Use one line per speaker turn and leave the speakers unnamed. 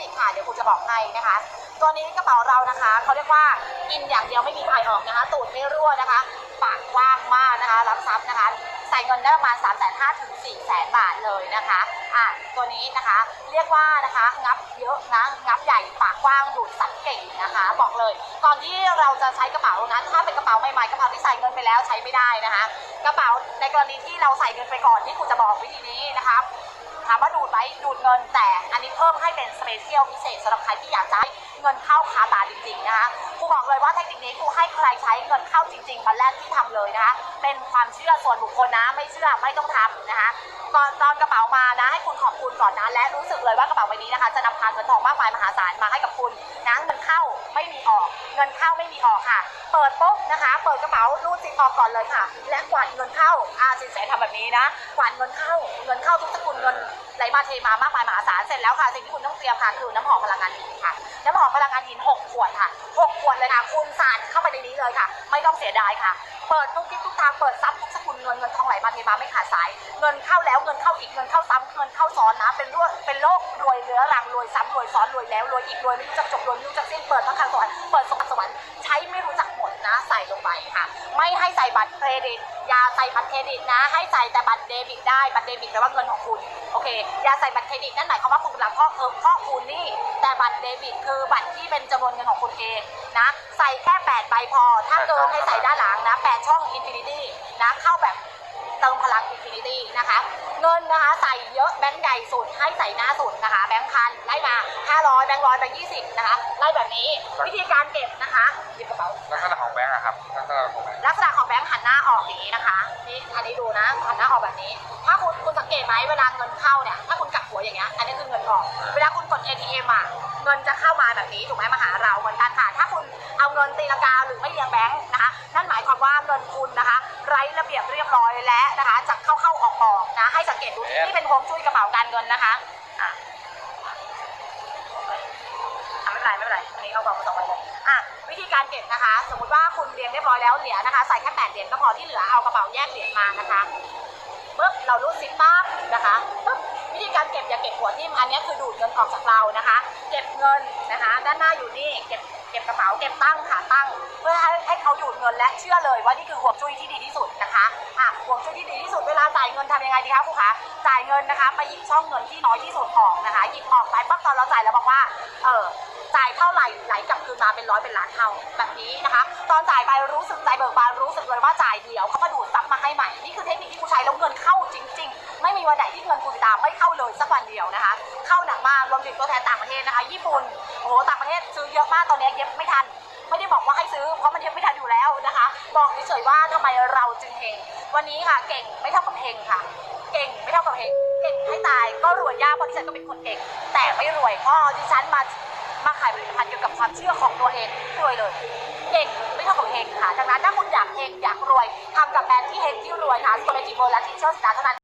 นิคค่ะเดี๋ยวคุณจะบอกให้นะคะ ตัวนี้กระเป๋าเรานะคะเขาเรียกว่ากินอย่างเดียวไม่มีถ่ายออกนะคะ ตูดไม่รั่วนะคะ ปากกว้างมากนะคะ รับทรัพย์นะคะ ใส่เงินได้ประมาณ3 5 0 0 0ถึง4 0 0 0 0บาทเลยนะคะอะตัวนี้นะคะเรียกว่านะคะงับเยอะนะงับใหญ่ปากกว้างดูดสัตว์เก่งนะคะ บอกเลย ก่อนที่เราจะใช้กระเป๋านะถ้าเป็นกระเป๋าใหม่ๆกระเป๋าที่ใส่เงินไปแล้วใช้ไม่ได้นะคะ กระเป๋าในกรณีที่เราใส่เงินไปก่อนที่คุณจะบอกวิธีนี้นะคะถามว่าดูดไหมดูดเงินแต่อันนี้เพิ่มให้เป็นสเปเชียลพิเศษสำหรับใครที่อยากจะให้เงินเข้าคาตาจ บอกเลยว่าเทคนิคนี้ครูให้ใครใช้เงินเข้าจริงๆตอนแรกที่ทำเลยนะคะ เป็นความเชื่อส่วนบุคคลนะ ไม่เชื่อไม่ต้องทำนะคะตอนตอนกระเป๋ามานะให้คุณขอบคุณก่อนนะและรู้สึกเลยว่ากระเป๋าใบนี้นะคะ จะนำพาเงินทองมากมายมหาศาลมาให้กับคุณนะเงินเข้า ไม่มีออก เงินเข้าไม่มีออกค่ะ เปิดปุ๊บนะคะ เปิดกระเป๋ารูดซิปออกก่อนเลยค่ะ และกวาดเงินเข้าอาสินแสทำแบบนี้นะกวาดเงินเข้าเงินเข้าทุกสกุลเงินไหลมาเทมามากมายมหาศาลเสร็จแล้วค่ะสิ่งที่คุณต้องเตรียมค่ะคือน้ำหอมพลังงานหินค่ะน้ำหอมพลังงานหิน6ขวดค่ะ6ขวดเลยค่ะคุณสาดเข้าไปในนี้เลยค่ะ ไม่ต้องเสียดายค่ะ เปิดทุกทิศทุกทางเปิดซับทุกสกุลเงินเงินทองไหลมาเทมาไม่ขาดสาย เงินเข้าแล้วเงินเข้าอีกเงินเข้าซ้ำเงินเข้าซ้อนนะเป็นรั่วเป็นโรครวยเรื้อรังรวยซ้ำรวยซ้อนรวยแล้วรวยอีกรวยไม่รู้จักจบรวยไม่รู้จักสิ้นเปิดพระคังสวรรค์เปิดสมบัติสวรรค์ใช้ไม่รู้จักหมดนะ ใส่ลงไปค่ะ ไม่ให้ใส่บัตรเครดิต อย่าใส่บัตรเครดิตนะ ให้ใส่แต่บัตรเดบิตได้ บัตรเดบิตแปลว่าเงินของคุณ โอเค อย่าใส่บัตรเครดิตนั่นหมายความว่าคุณกำลังพ่อเออพอคูณนี่ แต่บัตรเดบิตคือบัตรที่เป็นจำนวนเงินของคุณเองนะ ใส่แค่8ใบพอ ถ้าเกินให้ใส่ด้านหลังนะ8ช่องอินฟินิตี้นะ เข้าแบบเติมพลังอิ นฟินิตี้นะคะ เงินนะคะใส่เยอะแบงค์ใหญ่สุดให้ใส่หน้าสุดนะคะ แบงค์พันไล่มา500แบงค์ร้อยแบงค์ยี่สิบนะคะไล่แบบนี้วิธีการเก็บนะคะหยิบกระเป๋า
ลักษณะของแบงก์อะครับลักษณะของแบงก์
ลักษณะของแบงค์หันหน้าออกอย่างนี้นะคะนี่อันนี้ดูนะหันหน้าออกแบบนี้ ถ้าคุณคุณสังเกตไหมเวลาเงินเข้าเนี่ยถ้าคุณกลับหัวอย่างเงี้ยอันนี้คือเงินออก เวลาคุณกด ATM อะเงินจะเข้ามาแบบนี้ถูกไหมมาหาเราเหมือนกันค่ะถ้าคุณเอาเงินตีลังกาหรือไม่เรียงแบงค์นะคะนั่นหมายความว่าเงินคุณนะคะ ไร้ระเบียบเรียบร้อยและนะคะจะเข้าเข้าออกออกนะ ให้สังเกตดูที่นี่เป็นฮวงจุ้ยกระเป๋าการเงินนะคะอะอะไม่เป็นไรไม่เป็นไรอันนี้เอากล่องมาสองใบเลยอะวิธีการเก็บนะคะ สมมติว่าคุณเรียงเรียบร้อยแล้วเหรียญนะคะ ใส่แค่แปดเหรียญก็พอที่เหลือเอากระเป๋าแยกเหรียญมานะคะปุ๊บเรารูดซิปปั๊บนะคะปุ๊บวิธีการเก็บอย่าเก็บหัวทิ่มอันนี้คือดูดเงินออกจากเรานะคะ เก็บเงินนะคะ ด้านหน้าอยู่นี่เก็บเก็บกระเป๋าเก็บตั้งขาตั้ง นและเชื่อเลยว่านี่คือห่วงจุ้ยที่ดีที่สุดนะคะอะห่วงจุ้ยที่ดีที่สุดเวลาจ่ายเงินทำยังไงดีคะครูคะจ่ายเงินนะคะ ไปหยิบช่องเงินที่น้อยที่สุดออกนะคะหยิบออกไปปั๊บตอนเราจ่ายแล้วบอกว่าเออจ่ายเท่าไหร่ไหลกลับคืนมาเป็นร้อยเป็นล้านเท่าแบบนี้นะคะ ตอนจ่ายไปรู้สึกใจเบิกบานรู้สึกเลยว่าจ่ายเดียวเขามาดูดซับมาให้ใหม่นี่คือเทคนิคที่กูใช้แล้วเงินเข้าจริง ๆ ไม่มีวันไหนที่เงินกูติดตามไม่เข้าเลยสักวันเดียวนะคะ เข้าหนักมากรวมถึงตัวแทนต่างประเทศนะคะ ญี่ปุ่นโอ้โหต่างประเทศซื้อเยอะมากตอนนี้เย็บไม่ทัน ไม่ได้บอกว่าให้ซื้อเพราะมันเย็บไม่ทันอยู่แล้วนะคะ บอกเฉยๆว่าทำไมเราจึงเฮงวันนี้ค่ะเก่งไม่เท่ากับเฮงค่ะ เก่งไม่เท่ากับเฮงเก่งให้ตายก็รวยยากเพราะดิฉันก็เป็นคนเก่ง แต่ไม่รวยเพราะดิฉันมามาขายผลิตภัณฑ์เกี่ยวกับความเชื่อของตัวเองรวยเลยเก่งไม่เท่ากับเฮงค่ะดังนั้นถ้าคุณอยากเฮงอยากรวยทำกับแบรนด์ที่เฮงที่รวยค่ะสโตรจิโบและทิเชอร์สตาร์เท่านั้น